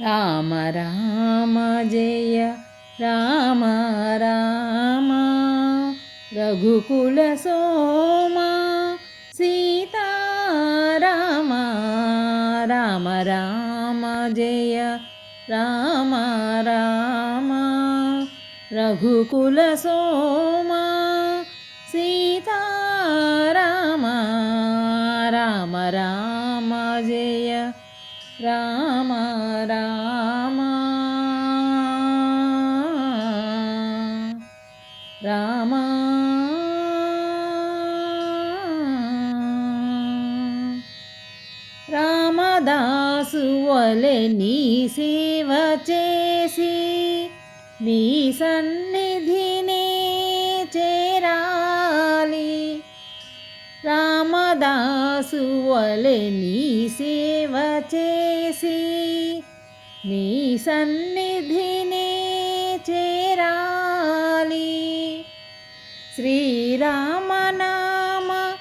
రామ రామ జయ రామ రామ. రఘుకుల సోమ సీతారామ రామ. రామ జయ రామ రామ. రఘుకుల సోమ సీతారామ రామ రామ జయ రామ రామ. రామ. రామదాసు వలె నీ సేవ చేసి నీ సన్నిధిని చేరాలి. రామదాసు వలె నీ సేవ నీ సన్నిధినే చేరాలి. శ్రీరామనామ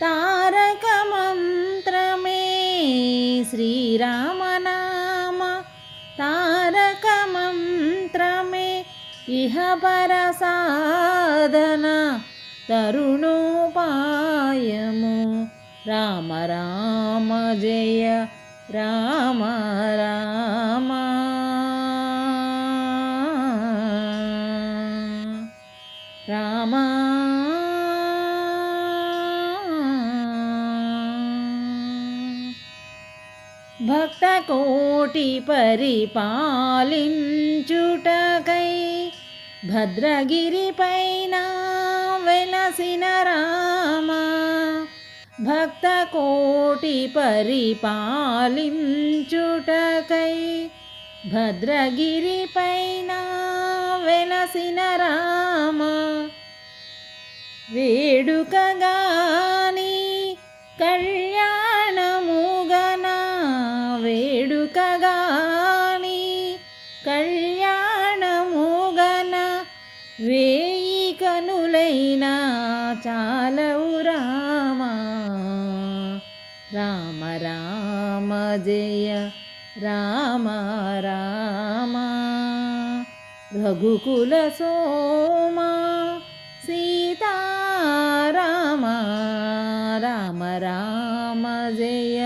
తారక మంత్రమే. శ్రీరామనామ తారక మంత్రమే. ఇహ పర సాధన తరుణోపాయము. రామ రామ జయ రామ రామ. రామా. భక్త కోటి పరిపాలించుటకై భద్రగిరి పైన వెలసిన రామ. భక్త కోటి పరిపాలించుటకై భద్రగిరి పైన వెలసిన రామ వేడుకగాని కళ్యాణముగన వేడుకగాని కళ్యాణముగన వేయి కనులైనా చాలవు రామ. రామ రామ జయ రామ రామ. రఘుకుల సోమా సీతారామ రామ రామ జయ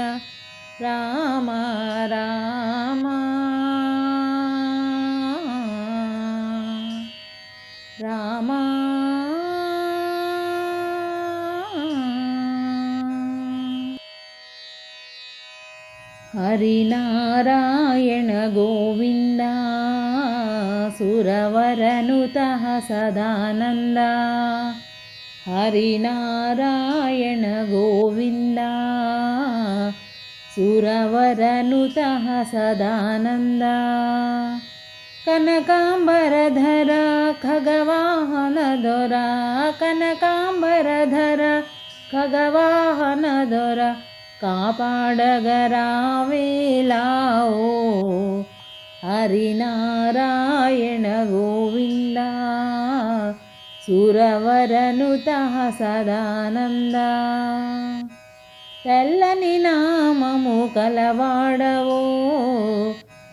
రామ రామ రామ హరినారాయణ గోవిందా సురవరనుత సదానంద. హరినారాయణ గోవింద. సురవరనుత సదానంద. కనకాంబరధర ఖగవాహన దొర. కనకాంబరధర ఖగవాహన దొర. కాపాడగరావేలాओ హరినారాయణ గోవింద. సురవరనుత సదానంద. తెల్లని నామము కలవాడవో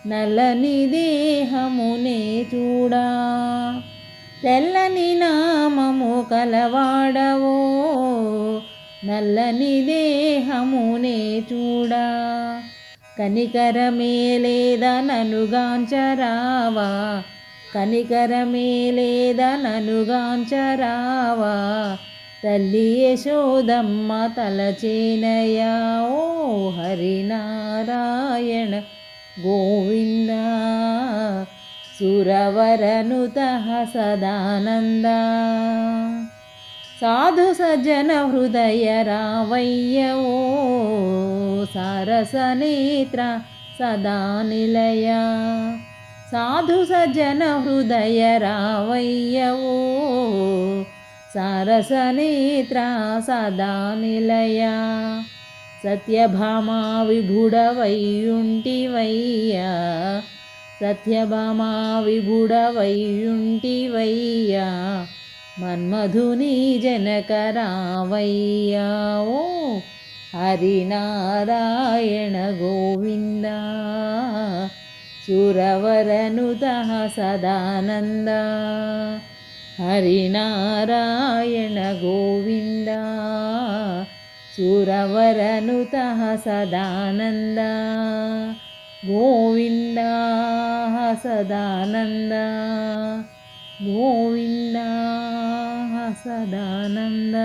నల్లని దేహమునే చూడా. తెల్లని నామము కలవాడవో నల్లని దేహమునే చూడా. కనికరమే లేదననుగాంచరావా కనికరమే లేదననుగాంచరావా తల్లి యశోదమ్మ తలచేనయా ఓ హరినారాయణ గోవింద. సురవరనుత సదానంద. సాధు సజ్జన హృదయ రావయ్య ఓ సరసనేత్ర సదా నిలయ. సాధు సజ్జన హృదయ రావయ్య ఓ సరసనేత్ర సదా నిలయ. సత్యభామా విభుడవయ్యుంటివయ్యా సత్యభామా విభుడవయ్యుంటివయ్యా మన్మధుని జనకరావయ్యా. ఓ హరినారాయణ గోవింద. శురవరనుత సదానంద. హరినారాయణ గోవింద. శురవరనుత సదానంద. గోవింద సదానంద. గోవిందా ಸದಾನಂದ